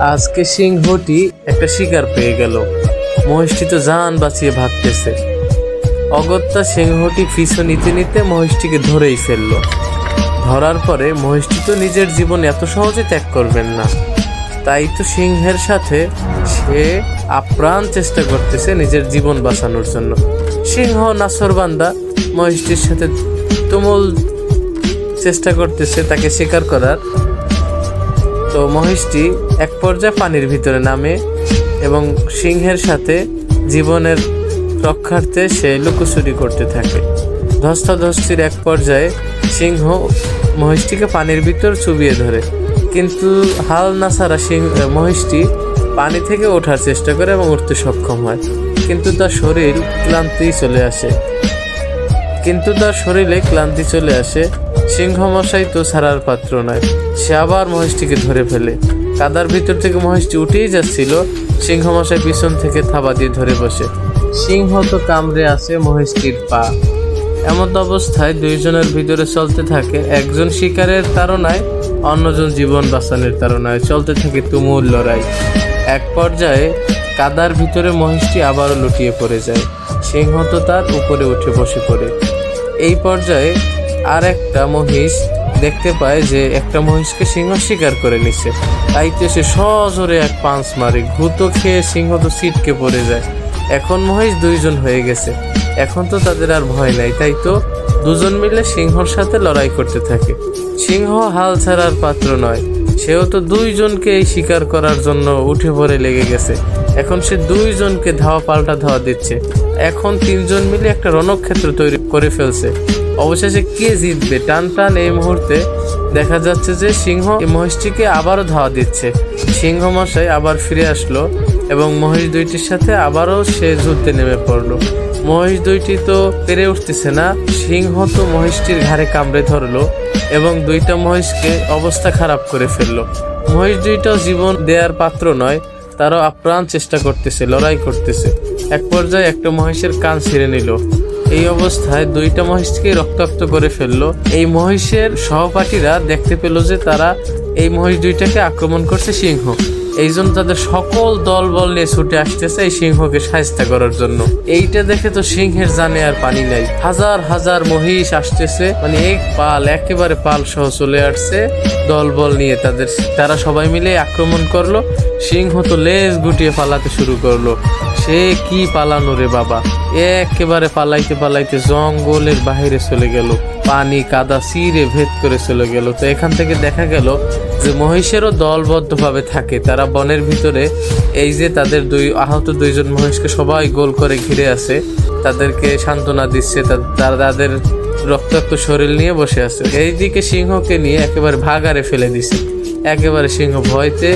আজকে সিংহটি একটা শিকার পেয়ে গেল। মহিষটি তো জান বাঁচিয়ে ভাগতেছে। অগত্যা সিংহটি পিছু নিতে নিতে মহিষটিকে ধরেই ফেলল। ধরার পরে মহিষটি তো নিজের জীবন এত সহজে ত্যাগ করবেন না। তাই তো সিংহের সাথে সে আপ্রাণ চেষ্টা করতেছে নিজের জীবন বাঁচানোর জন্য। সিংহ নাসরবান্দা মহিষটির সাথে তুমুল চেষ্টা করতেছে তাকে শিকার করার। তো মহিষটি এক পর্যায়ে পানির ভিতরে নামে এবং সিংহের সাথে জীবনের রক্ষার্থে সে লুকোচুরি করতে থাকে। ধস্তাধস্তির এক পর্যায়ে সিংহ মহিষটিকে পানির ভিতর চুবিয়ে ধরে। কিন্তু হাল না ছাড়া সিংহ, মহিষটি পানি থেকে ওঠার চেষ্টা করে এবং উঠতে সক্ষম হয়। কিন্তু তার শরীর ক্লান্তি চলে আসে। কিন্তু তার শরীরে ক্লান্তি চলে আসে সিংহ মশাই তো ছাড়ার পাত্র নয়। সে আবার মহেশটিকে ধরে ফেলে। কাদার ভিতর থেকে মহেশটি উঠেই যাচ্ছিল। সিংহমশাই পিছন থেকে থাবা দিয়ে ধরে বসে। সিংহ তো কামড়ে আছে মহেশটির পা। এমন অবস্থায় দুইজনের ভিতরে চলতে থাকে একজন শিকারের তাড়নায়, অন্যজন জীবন বাঁচানোর তাড়নায়। চলতে থাকে তুমুল লড়াই। এক পর্যায়ে কাদার ভিতরে মহিষটি আবারও লুটিয়ে পড়ে যায়। সিংহ তো তার উপরে উঠে বসে পড়ে। এই পর্যায়ে আর একটা মহিষ দেখতে পায় যে একটা মহিষকে সিংহ শিকার করে নিচ্ছে তাই তো সে সজোরে এক পাঁচ মারে ঘুতো খেয়ে সিংহ তো ছিটকে পড়ে যায়। এখন মহিষ দুইজন হয়ে গেছে। এখন তো তাদের আর ভয় নাই, তাই তো দুজন মিলে সিংহর সাথে লড়াই করতে থাকে। সিংহ হাল ছাড়ার পাত্র নয়। সেও তো দুইজনকে এই শিকার করার জন্য উঠে পড়ে লেগে গেছে। এখন সে দুইজনকে ধাওয়া পাল্টা ধাওয়া দিচ্ছে। এখন তিনজন মিলে একটা রণক্ষেত্র তৈরি করে ফেলছে। অবশেষে কে জিতবে? টান টান এই মুহূর্তে দেখা যাচ্ছে যে সিংহ মহিষটিকে আবারও ধাওয়া দিচ্ছে। সিংহ মশাই আবার ফিরে আসলো এবং মহিষ দুইটির সাথে আবারও সে যুদ্ধে নেমে পড়ল। মহিষ দুইটি তো পেরে উঠতেছে না, সিংহ তো মহিষটির ঘাড়ে কামড়ে ধরলো এবং দুইটা মহিষকে অবস্থা খারাপ করে ফেলল। মহিষ দুইটাও জীবন দেওয়ার পাত্র নয়, তারাও আপ্রাণ চেষ্টা করতেছে, লড়াই করতেছে। এক পর্যায়ে একটা মহিষের কান ছিঁড়ে নিল। এই অবস্থায় দুইটা মহিষকে রক্তাক্ত করে ফেলল। এই মহিষের সহপাঠীরা দেখতে পেল যে তারা এই মহিষ দুইটাকে আক্রমণ করছে সিংহ। এই জন্য তাদের সকল দল বল নিয়ে ছুটে আসতেছে এই সিংহকে সাহায্য করার জন্য। এইটা দেখে তো সিংহের জানে আর পানি নাই। হাজার হাজার মহিষ আসতেছে মানে এক পাল, একেবারে পাল সহ চলে আসছে দল বল নিয়ে তাদের। তারা সবাই মিলে আক্রমণ করল। সিংহ তো লেজ গুটিয়ে পালাতে শুরু করল। সে কি পালানো রে বাবা? একেবারে পালাইতে পালাইতে জঙ্গলের বাহিরে চলে গেল। পানি কাদা সিরে ভেদ করে চলে গেল। তো এখান থেকে দেখা গেল যে মহিষেরও দলবদ্ধভাবে থাকে। তারা বনের ভিতরে এই যে তাদের দুই, আহত দুইজন মহিষকে সবাই গোল করে ঘিরে আছে। তাদেরকে সান্ত্বনা দিচ্ছে। তাদের রক্তাক্ত শরীর নিয়ে বসে আছে। এইদিকে সিংহকে নিয়ে একেবারে ভাগারে ফেলে দিছে। একেবারে সিংহ ভয়তে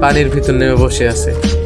পানির ভিতর নেমে বসে আছে।